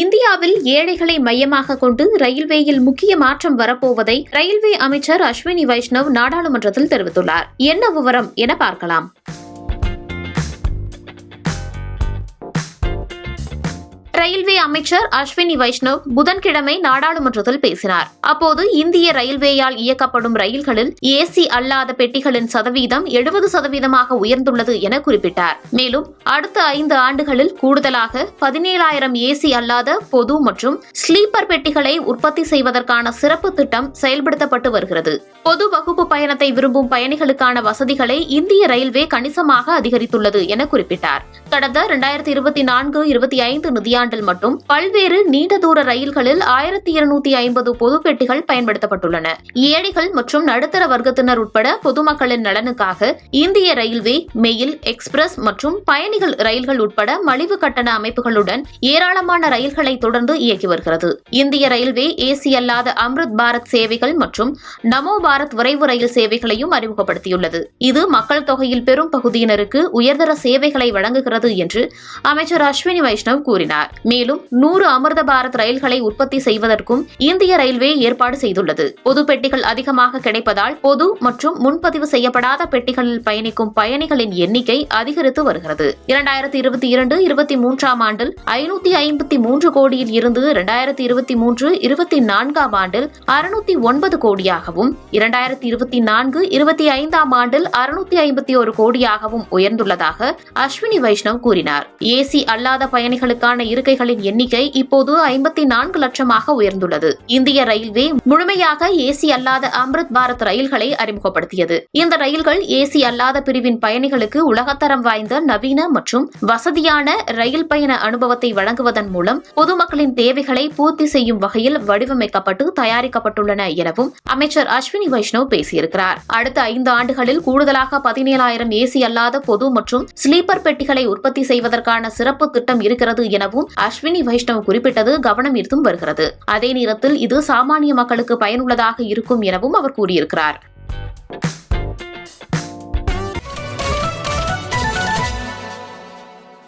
இந்தியாவில் ஏழைகளை மையமாக கொண்டு ரயில்வேயில் முக்கிய மாற்றம் வரப்போவதை ரயில்வே அமைச்சர் அஸ்வினி வைஷ்ணவ் நாடாளுமன்றத்தில் தெரிவித்துள்ளார். என்ன விவரம் என பார்க்கலாம். ரயில்வே அமைச்சர் அஸ்வினி வைஷ்ணவ் புதன்கிழமை நாடாளுமன்றத்தில் பேசினார். அப்போது இந்திய ரயில்வேயால் இயக்கப்படும் ரயில்களில் ஏசி அல்லாத பெட்டிகளின் சதவீதம் எழுபது சதவீதமாக உயர்ந்துள்ளது என குறிப்பிட்டார். மேலும் அடுத்த ஐந்து ஆண்டுகளில் கூடுதலாக பதினேழாயிரம் ஏசி அல்லாத பொது மற்றும் ஸ்லீப்பர் பெட்டிகளை உற்பத்தி செய்வதற்கான சிறப்பு திட்டம் செயல்படுத்தப்பட்டு வருகிறது. பொது வகுப்பு பயணத்தை விரும்பும் பயணிகளுக்கான வசதிகளை இந்திய ரயில்வே கணிசமாக அதிகரித்துள்ளது என குறிப்பிட்டார். கடந்த இரண்டாயிரத்தி இருபத்தி நான்கு இருபத்தி ஐந்து ஆண்டில் மட்டும் பல்வேறு நீண்ட தூர ரயில்களில் ஆயிரத்தி இருநூத்தி ஐம்பது பொது பெட்டிகள் பயன்படுத்தப்பட்டுள்ளன. ஏழைகள் மற்றும் நடுத்தர வர்க்கத்தினர் உட்பட பொதுமக்களின் நலனுக்காக இந்திய ரயில்வே மெயில் எக்ஸ்பிரஸ் மற்றும் பயணிகள் ரயில்கள் உட்பட மலிவு கட்டண அமைப்புகளுடன் ஏராளமான ரயில்களை தொடர்ந்து இயக்கி வருகிறது. இந்திய ரயில்வே ஏசி அல்லாத அம்ருத் பாரத் சேவைகள் மற்றும் நமோ பாரத் விரைவு ரயில் சேவைகளையும் அறிமுகப்படுத்தியுள்ளது. இது மக்கள் தொகையில் பெரும் பகுதியினருக்கு உயர்தர சேவைகளை வழங்குகிறது என்று அமைச்சர் அஸ்வினி வைஷ்ணவ் கூறினார். மேலும் நூறு அமிர்த பாரத் ரயில்களை உற்பத்தி செய்வதற்கும் இந்திய ரயில்வே ஏற்பாடு செய்துள்ளது. பொது பெட்டிகள் அதிகமாக கிடைப்பதால் பொது மற்றும் முன்பதிவு செய்யப்படாத பெட்டிகளில் பயணிக்கும் பயணிகளின் எண்ணிக்கை அதிகரித்து வருகிறது. இரண்டாயிரத்தி இருபத்தி இரண்டு இருபத்தி மூன்றாம் ஆண்டில் ஐநூத்தி ஐம்பத்தி மூன்று கோடியில் இருந்து இரண்டாயிரத்தி இருபத்தி மூன்று இருபத்தி நான்காம் ஆண்டில் அறுநூத்தி ஒன்பது கோடியாகவும் இரண்டாயிரத்தி இருபத்தி நான்கு இருபத்தி ஐந்தாம் ஆண்டில் அறுநூத்தி ஐம்பத்தி ஒரு கோடியாகவும் உயர்ந்துள்ளதாக அஸ்வினி வைஷ்ணவ் கூறினார். ஏசி அல்லாத பயணிகளுக்கான இருக்கை இருக்கைகளின் எண்ணிக்கை இப்போது ஐம்பத்தி நான்கு லட்சமாக உயர்ந்துள்ளது. இந்திய ரயில்வே முழுமையாக ஏசி அல்லாத அம்ருத் பாரத் ரயில்களை அறிமுகப்படுத்தியது. இந்த ரயில்கள் ஏசி அல்லாத பிரிவின் பயணிகளுக்கு உலகத்தரம் வாய்ந்த நவீன மற்றும் வசதியான ரயில் பயண அனுபவத்தை வழங்குவதன் மூலம் பொதுமக்களின் தேவைகளை பூர்த்தி செய்யும் வகையில் வடிவமைக்கப்பட்டு தயாரிக்கப்பட்டுள்ளன எனவும் அமைச்சர் அஸ்வினி வைஷ்ணவ் பேசியிருக்கிறார். அடுத்த ஐந்து ஆண்டுகளில் கூடுதலாக பதினேழாயிரம் ஏசி அல்லாத பொது மற்றும் ஸ்லீப்பர் பெட்டிகளை உற்பத்தி செய்வதற்கான சிறப்பு திட்டம் இருக்கிறது எனவும் அஸ்வினி வைஷ்ணவ் குறிப்பிட்டது கவனம் ஈர்த்தும் வருகிறது. அதே நேரத்தில் இது சாமானிய மக்களுக்கு பயனுள்ளதாக இருக்கும் எனவும் அவர் கூறியிருக்கிறார்.